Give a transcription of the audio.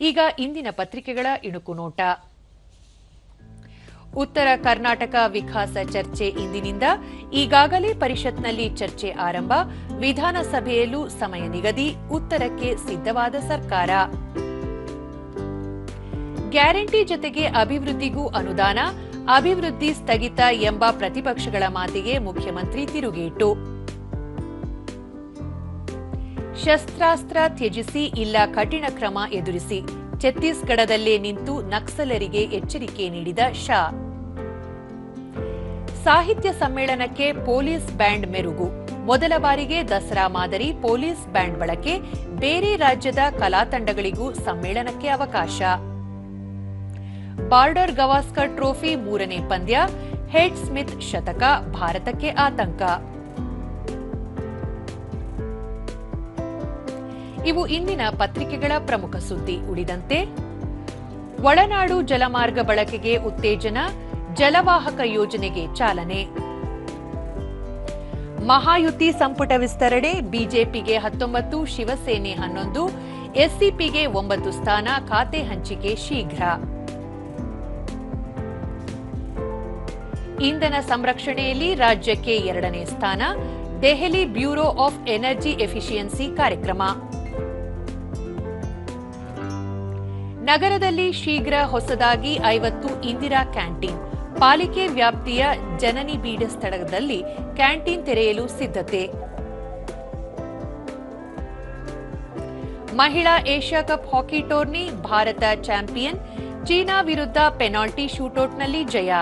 ಈಗ ಇಂದಿನ ಪತ್ರಿಕೆಗಳ ಇಣುಕು ನೋಟ. ಉತ್ತರ ಕರ್ನಾಟಕ ವಿಕಾಸ ಚರ್ಚೆ ಇಂದಿನಿಂದ, ಈಗಾಗಲೇ ಪರಿಷತ್ನಲ್ಲಿ ಚರ್ಚೆ ಆರಂಭ, ವಿಧಾನಸಭೆಯಲ್ಲೂ ಸಮಯ ನಿಗದಿ, ಉತ್ತರಕ್ಕೆ ಸಿದ್ಧವಾದ ಸರ್ಕಾರ. ಗ್ಯಾರಂಟಿ ಜೊತೆಗೆ ಅಭಿವೃದ್ಧಿಗೂ ಅನುದಾನ, ಅಭಿವೃದ್ಧಿ ಸ್ಥಗಿತ ಎಂಬ ಪ್ರತಿಪಕ್ಷಗಳ ಮಾತಿಗೆ ಮುಖ್ಯಮಂತ್ರಿ ತಿರುಗೇಟು. ಶಸ್ತ್ರಾಸ್ತ್ರ ತ್ಯಜಿಸಿ ಇಲ್ಲ ಕಠಿಣ ಕ್ರಮ ಎದುರಿಸಿ. ಛತ್ತೀಸ್ಗಢದಲ್ಲೇ ನಿಂತು ನಕ್ಸಲರಿಗೆ ಎಚ್ಚರಿಕೆ ನೀಡಿದ ಶಾ. ಸಾಹಿತ್ಯ ಸಮ್ಮೇಳನಕ್ಕೆ ಪೊಲೀಸ್ ಬ್ಯಾಂಡ್ ಮೆರುಗು. ಮೊದಲ ಬಾರಿಗೆ ದಸರಾ ಮಾದರಿ ಪೊಲೀಸ್ ಬ್ಯಾಂಡ್ ಬಳಕೆ, ಬೇರೆ ರಾಜ್ಯದ ಕಲಾ ತಂಡಗಳಿಗೂ ಸಮ್ಮೇಳನಕ್ಕೆ ಅವಕಾಶ. ಬಾರ್ಡರ್ ಗವಾಸ್ಕರ್ ಟ್ರೋಫಿ ಮೂರನೇ ಪಂದ್ಯ ಹೆಡ್ ಸ್ಮಿತ್ ಶತಕ, ಭಾರತಕ್ಕೆ ಆತಂಕ. ಇವು ಇಂದಿನ ಪತ್ರಿಕೆಗಳ ಪ್ರಮುಖ ಸುದ್ದಿ ಉಳಿದಂತೆ. ಒಳನಾಡು ಜಲಮಾರ್ಗ ಬಳಕೆಗೆ ಉತ್ತೇಜನ, ಜಲವಾಹಕ ಯೋಜನೆಗೆ ಚಾಲನೆ. ಮಹಾಯುತಿ ಸಂಪುಟ ವಿಸ್ತರಣೆ, ಬಿಜೆಪಿಗೆ ಹತ್ತೊಂಬತ್ತು, ಶಿವಸೇನೆ ಹನ್ನೊಂದು, ಎಸ್ಸಿಪಿಗೆ ಒಂಬತ್ತು ಸ್ಥಾನ, ಖಾತೆ ಹಂಚಿಕೆ ಶೀಘ್ರ. ಇಂಧನ ಸಂರಕ್ಷಣೆಯಲ್ಲಿ ರಾಜ್ಯಕ್ಕೆ ಎರಡನೇ ಸ್ಥಾನ, Delhi bureau of energy efficiency ಕಾರ್ಯಕ್ರಮ. ನಗರದಲ್ಲಿ ಶೀಘ್ರ ಹೊಸದಾಗಿ ಐವತ್ತು ಇಂದಿರಾ ಕ್ಯಾಂಟೀನ್. ಪಾಲಿಕೆ ವ್ಯಾಪ್ತಿಯ ಜನನಿ ಬೀಡ ಸ್ಥಳದಲ್ಲಿ ಕ್ಯಾಂಟೀನ್ ತೆರೆಯಲು ಸಿದ್ಧತೆ. ಮಹಿಳಾ Asia cup hockey tourney, Bharat champion, China ವಿರುದ್ಧ ಪೆನಾಲ್ಟಿ ಶೂಟೌಟ್ನಲ್ಲಿ ಜಯ.